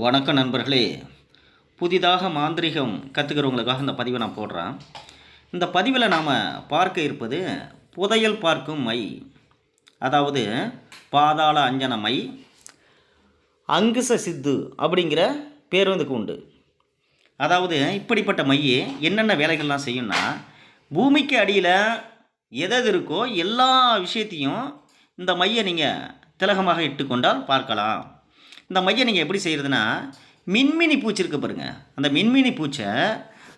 வணக்கம் நண்பர்களே. புதிதாக மாந்திரிகம் கற்றுக்கிறவங்களுக்காக இந்த பதிவை நான் போடுறேன். இந்த பதிவில் நாம் பார்க்க இருப்பது புதையல் பார்க்கும் மை. அதாவது பாதாள அஞ்சன மை அங்குச சித்து அப்படிங்கிற பேருந்துக்கு உண்டு. அதாவது இப்படிப்பட்ட மையே என்னென்ன வேலைகள்லாம் செய்யும்னா பூமிக்கு அடியில் எதது இருக்கோ எல்லா விஷயத்தையும் இந்த மையை நீங்கள் திலகமாக இட்டுக்கொண்டால் பார்க்கலாம். இந்த மையம் நீங்கள் எப்படி செய்கிறதுனா மின்மினி பூச்சி இருக்குது பாருங்க. அந்த மின்மினி பூச்சை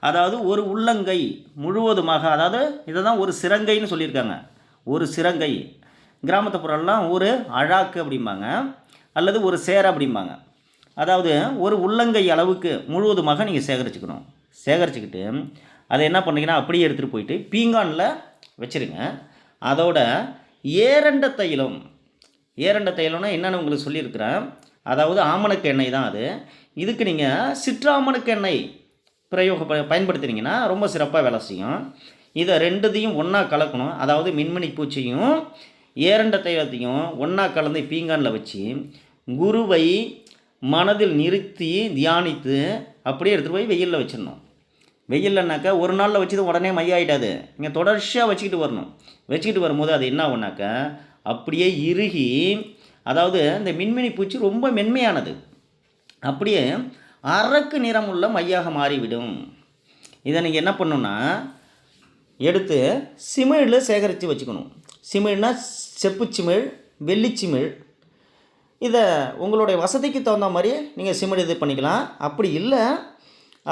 அதாவது ஒரு உள்ளங்கை முழுவதுமாக அதாவது இதை தான் ஒரு சிறங்கைன்னு சொல்லியிருக்காங்க. ஒரு சிறங்கை. கிராமத்து புறம்லாம் ஒரு அழாக்கு அப்படிம்பாங்க. அல்லது ஒரு சேர அப்படிம்பாங்க. அதாவது ஒரு உள்ளங்கை அளவுக்கு முழுவதுமாக நீங்கள் சேகரிச்சுக்கணும். சேகரிச்சுக்கிட்டு அதை என்ன பண்ணீங்கன்னா அப்படியே எடுத்துகிட்டு போயிட்டு பீங்கானில் வச்சுருங்க. அதோட ஏரண்ட தைலம். ஏரண்ட தைலம்னா என்னென்னு உங்களுக்கு சொல்லியிருக்கிறேன். அதாவது ஆமணக்கு எண்ணெய் தான் அது. இதுக்கு நீங்கள் சிற்றாமணக்கு எண்ணெய் பிரயோக ப- பயன்படுத்துனீங்கன்னா ரொம்ப சிறப்பாக வேலை செய்யும். இதை ரெண்டுத்தையும் ஒன்றா கலக்கணும். அதாவது மின்மணி பூச்சியும் ஏரண்ட தைலத்தையும் ஒன்றா கலந்து பீங்கானில் வச்சு குருவை மனதில் நிறுத்தி தியானித்து அப்படியே எடுத்துகிட்டு போய் வெயிலில் வச்சிடணும். வெயில்லனாக்கா ஒரு நாளில் வச்சது உடனே மையாயிட்டாது நீங்கள் தொடர்ச்சியாக வச்சுக்கிட்டு வரணும். வச்சுக்கிட்டு வரும்போது அது என்ன ஆகுனாக்கா அப்படியே இறுகி அதாவது இந்த மின்மினி பூச்சி ரொம்ப மென்மையானது. அப்படியே அரக்கு நிறமுள்ள மையாக மாறிவிடும். இதை நீங்கள் என்ன பண்ணணும்னா எடுத்து சிமிழில் சேகரித்து வச்சுக்கணும். சிமிழ்னா செப்பு சிமிழ் வெள்ளி சிமிழ். இதை உங்களுடைய வசதிக்கு தகுந்த மாதிரி நீங்கள் சிமிழ் இது பண்ணிக்கலாம். அப்படி இல்லை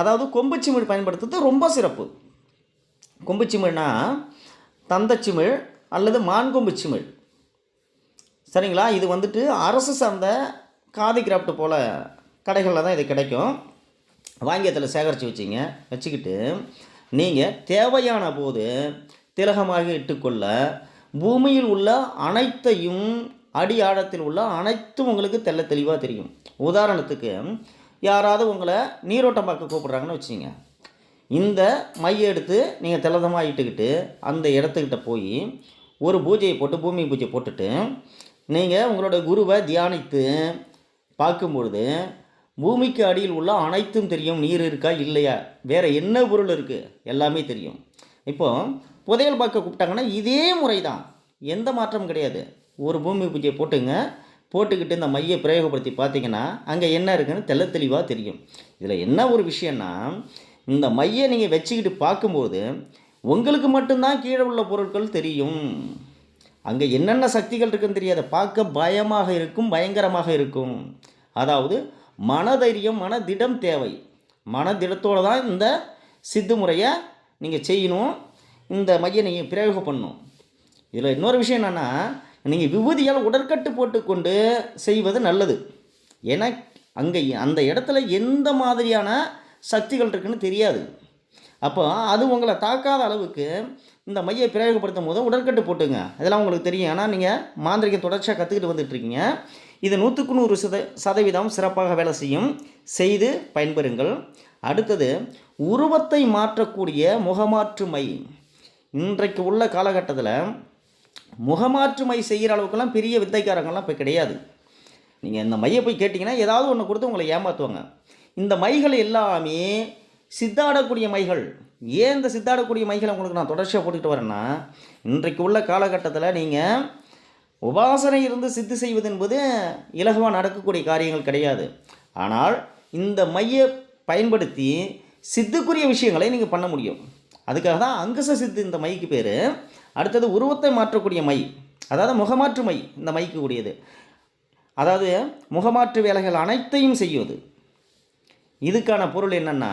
அதாவது கொம்பு சிமிழ் பயன்படுத்துறது ரொம்ப சிறப்பு. கொம்பு சிமிழ்னா தந்தச்சிமிழ் அல்லது மான்கொம்பு சிமிழ். சரிங்களா? இது வந்துட்டு அரசு சார்ந்த காதி கிராஃப்ட் போல் கடைகளில் தான் இது கிடைக்கும். வாங்கி அதில் சேகரித்து வச்சிங்க. வச்சுக்கிட்டு நீங்கள் தேவையான போது திலகமாக இட்டுக்கொள்ள பூமியில் உள்ள அனைத்தையும் அடி ஆழத்தில் உள்ள அனைத்தும் உங்களுக்கு தெள்ள தெளிவாக தெரியும். உதாரணத்துக்கு யாராவது உங்களை நீரோட்டம் பார்க்க கூப்பிட்றாங்கன்னு வச்சுங்க இந்த மையை எடுத்து நீங்கள் திலதமாக இட்டுக்கிட்டு அந்த இடத்துக்கிட்ட போய் ஒரு பூஜையை போட்டு பூமி பூஜை போட்டுட்டு நீங்கள் உங்களோட குருவை தியானித்து பார்க்கும்பொழுது பூமிக்கு அடியில் உள்ள அனைத்தும் தெரியும் நீர் இருக்கா இல்லையா? வேறு என்ன பொருள் இருக்குது எல்லாமே தெரியும். இப்போ புதையல் பார்க்க கூப்பிட்டாங்கன்னா இதே முறை தான் எந்த மாற்றமும் கிடையாது. ஒரு பூமி பூஜையை போட்டுங்க போட்டுக்கிட்டு இந்த மையை பிரயோகப்படுத்தி பார்த்தீங்கன்னா அங்கே என்ன இருக்குன்னு தெல்ல தெளிவாக தெரியும். இதில் என்ன ஒரு விஷயம்னா இந்த மையை நீங்கள் வச்சுக்கிட்டு பார்க்கும்போது உங்களுக்கு மட்டும்தான் கீழே உள்ள பொருட்கள் தெரியும். அங்கே என்னென்ன சக்திகள் இருக்குன்னு தெரியாத. பார்க்க பயமாக இருக்கும் பயங்கரமாக இருக்கும். அதாவது மனதைரியம் மனதிடம் தேவை. மனதிடத்தோடு தான் இந்த சித்து முறையை நீங்கள் செய்யணும். இந்த மைய நீங்கள் பிரயோகம் பண்ணணும் இதில் இன்னொரு விஷயம் என்னென்னா நீங்கள் விபூதியால் உடற்கட்டு போட்டுக்கொண்டு செய்வது நல்லது. ஏன்னா அங்கே அந்த இடத்துல எந்த மாதிரியான சக்திகள் இருக்குன்னு தெரியாது. அப்போ அது உங்களை தாக்காத அளவுக்கு இந்த மையை பிரயோகப்படுத்தும் போது உடற்கட்டு போட்டுங்க. இதெல்லாம் உங்களுக்கு தெரியும். ஏன்னா நீங்கள் மாந்திரிகம் தொடர்ச்சியாக கற்றுக்கிட்டு வந்துட்டுருக்கீங்க. இது நூற்றுக்கு நூறு சத சதவீதம் சிறப்பாக வேலை செய்யும். செய்து பயன்பெறுங்கள். அடுத்தது உருவத்தை மாற்றக்கூடிய முகமாற்று மை. இன்றைக்கு உள்ள காலகட்டத்தில் முகமாற்று மை செய்கிற அளவுக்குலாம் பெரிய வித்தைக்காரங்கள்லாம் இப்போ கிடையாது. நீங்கள் இந்த மையை போய் கேட்டிங்கன்னா ஏதாவது ஒன்று கொடுத்து உங்களை ஏமாற்றுவாங்க இந்த மைகள் எல்லாமே சித்தாடக்கூடிய மைகள். ஏன் இந்த சித்தாடக்கூடிய மைகளை உங்களுக்கு நான் தொடர்ச்சியாக போட்டுக்கிட்டு வரேன்னா இன்றைக்கு உள்ள காலகட்டத்தில் நீங்கள் உபாசனை இருந்து சித்து செய்வது என்பது இலகுவாக நடக்கக்கூடிய காரியங்கள் கிடையாது. ஆனால் இந்த மையை பயன்படுத்தி சித்துக்குரிய விஷயங்களை நீங்கள் பண்ண முடியும். அதுக்காக தான் அங்குச சித்து இந்த மைக்கு பேர். அடுத்தது உருவத்தை மாற்றக்கூடிய மை. அதாவது முகமாற்று மை இந்த மைக்கு கூடியது. அதாவது முகமாற்று வேலைகள் அனைத்தையும் செய்வது இதுக்கான பொருள் என்னென்னா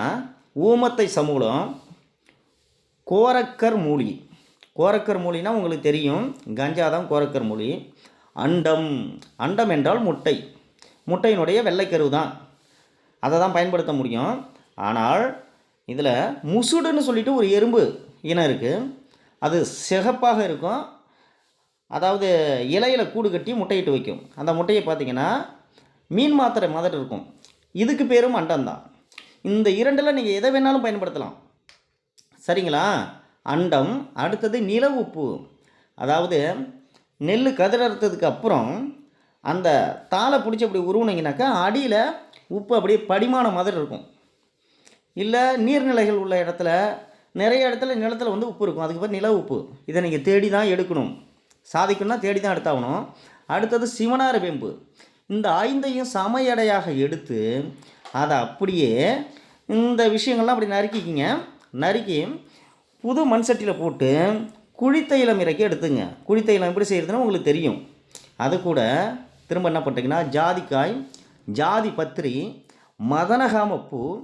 ஊமத்தை சமூலம் கோரக்கர் மூலி. கோரக்கர் மூலினா உங்களுக்கு தெரியும். கஞ்சா தான் கோரக்கர் மூலி. அண்டம். அண்டம் என்றால் முட்டை. முட்டையினுடைய வெள்ளைக்கரு தான் அதை தான் பயன்படுத்த முடியும். ஆனால் இதில் முசுடுன்னு சொல்லிட்டு ஒரு எறும்பு இனம் இருக்குது அது சிகப்பாக இருக்கும். அதாவது இலையில் கூடு கட்டி முட்டையிட்டு வைக்கும். அந்த முட்டையை பார்த்தீங்கன்னா மீன் மாத்திரை மாதிரி இருக்கும். இதுக்கு பேரும் அண்டம் தான் இந்த இரண்டில் நீங்கள் எதை வேணாலும் பயன்படுத்தலாம். சரிங்களா? அண்டம் அடுத்தது நில உப்பு. அதாவது நெல் கதிர் அறுத்ததுக்கு அப்புறம் அந்த தாளை பிடிச்சி அப்படி உருவுனீங்கனாக்கா அடியில் உப்பு அப்படியே படிமான மாதிரி இருக்கும். இல்லை நீர்நிலைகள் உள்ள இடத்துல நிறைய இடத்துல நிலத்தில் வந்து உப்பு இருக்கும். அதுக்கு பேர் நில உப்பு. இதை நீங்கள் தேடி தான் எடுக்கணும். சாதிக்கணும்னா தேடி தான் எடுத்தாகணும். அடுத்தது சிவனார் வேம்பு. இந்த ஐந்தையும் சம எடையாக எடுத்து அதை அப்படியே இந்த விஷயங்கள்லாம் அப்படி நறுக்கிக்கிங்க. நறுக்கி புது மண் சட்டியில் போட்டு குழித்தைலம் இறக்கி எடுத்துங்க. குழித்தைலம் எப்படி செய்கிறதுன்னு உங்களுக்கு தெரியும். அது கூட திரும்ப என்ன பண்ணுறீங்கன்னா ஜாதிக்காய் ஜாதி பத்திரி மதனகாமப்பூ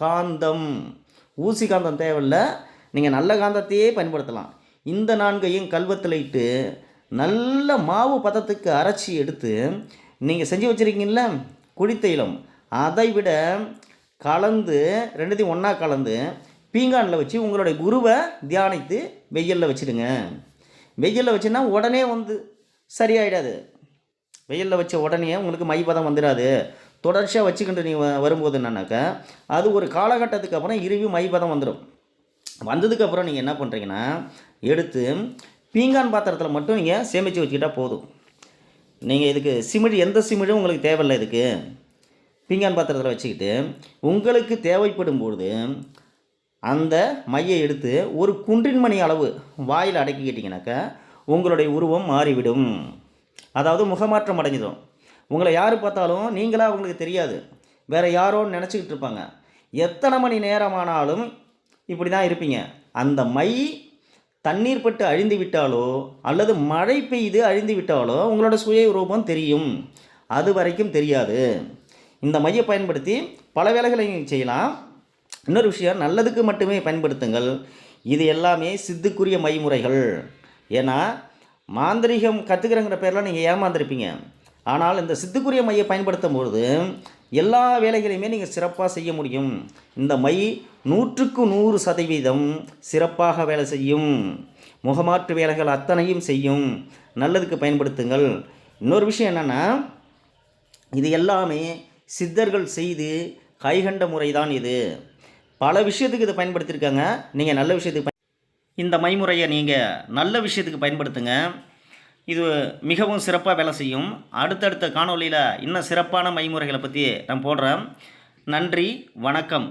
காந்தம். ஊசி காந்தம் தேவையில்ல. நீங்கள் நல்ல காந்தத்தையே பயன்படுத்தலாம். இந்த நான்கையும் கல்வத்தில் இட்டு நல்ல மாவு பதத்துக்கு அரைச்சி எடுத்து நீங்கள் செஞ்சு வச்சுருக்கீங்கள குழித்தைலம் அதை விட கலந்து ரெண்டுத்தையும் ஒன்றா கலந்து பீங்கானில் வச்சு உங்களுடைய குருவை தியானித்து வெயிலில் வச்சுடுங்க. வெயிலில் வச்சுன்னா உடனே வந்து சரியாயிடாது. வெயிலில் வச்ச உடனே உங்களுக்கு மை பதம் வந்துடாது. தொடர்ச்சியாக வச்சுக்கிட்டு நீங்கள் வரும்போது என்னன்னாக்கா அது ஒரு காலகட்டத்துக்கு அப்புறம் இறுவி மைப்பதம் வந்துடும் வந்ததுக்கப்புறம் நீங்கள் என்ன பண்ணுறீங்கன்னா எடுத்து பீங்கான் பாத்திரத்தில் மட்டும் நீங்கள் சேமித்து வச்சுக்கிட்டால் போதும். நீங்கள் இதுக்கு சிமிழ் எந்த சிமிழும் உங்களுக்கு தேவையில்லை இதுக்கு. பீங்கான் பாத்திரத்தில் வச்சுக்கிட்டு உங்களுக்கு தேவைப்படும் பொழுது அந்த மையை எடுத்து ஒரு குன்றின் மணி அளவு வாயில் அடக்கிக்கிட்டிங்கனாக்கா உங்களுடைய உருவம் மாறிவிடும். அதாவது முகமாற்றம் அடைஞ்சிடும். உங்களை யார் பார்த்தாலும் நீங்களாக உங்களுக்கு தெரியாது. வேறு யாரோன்னு நினச்சிக்கிட்டு இருப்பாங்க. எத்தனை மணி நேரமானாலும் இப்படி தான் இருப்பீங்க. அந்த மை தண்ணீர் பட்டு அழிந்து விட்டாலோ அல்லது மழை பெய்து அழிந்து விட்டாலோ உங்களோட சுய ரூபம் தெரியும். அது வரைக்கும் தெரியாது. இந்த மையை பயன்படுத்தி பல வேலைகளை செய்யலாம். இன்னொரு விஷயம் நல்லதுக்கு மட்டுமே பயன்படுத்துங்கள். இது எல்லாமே சித்துக்குரிய மைமுறைகள். ஏன்னா மாந்திரிகம் கற்றுக்கிறங்கிற பேரில் நீங்கள் ஏமாந்துருப்பீங்க. ஆனால் இந்த சித்துக்குரிய மையை பயன்படுத்தும் பொழுது எல்லா வேலைகளையுமே நீங்கள் சிறப்பாக செய்ய முடியும். இந்த மை நூற்றுக்கு நூறு சதவீதம் சிறப்பாக வேலை செய்யும். முகமாற்று வேலைகள் அத்தனையும் செய்யும். நல்லதுக்கு பயன்படுத்துங்கள். இன்னொரு விஷயம் என்னென்னா இது எல்லாமே சித்தர்கள் செய்து கைகண்ட முறை தான் இது. பல விஷயத்துக்கு இதை பயன்படுத்தியிருக்காங்க. நீங்கள் நல்ல விஷயத்துக்கு இந்த மைமுறையை நீங்கள் நல்ல விஷயத்துக்கு பயன்படுத்துங்க. இது மிகவும் சிறப்பாக வேலை செய்யும். அடுத்தடுத்த காணொளியில் இன்னும் சிறப்பான மைமுறைகளை பற்றி நான் போடுறேன். நன்றி வணக்கம்.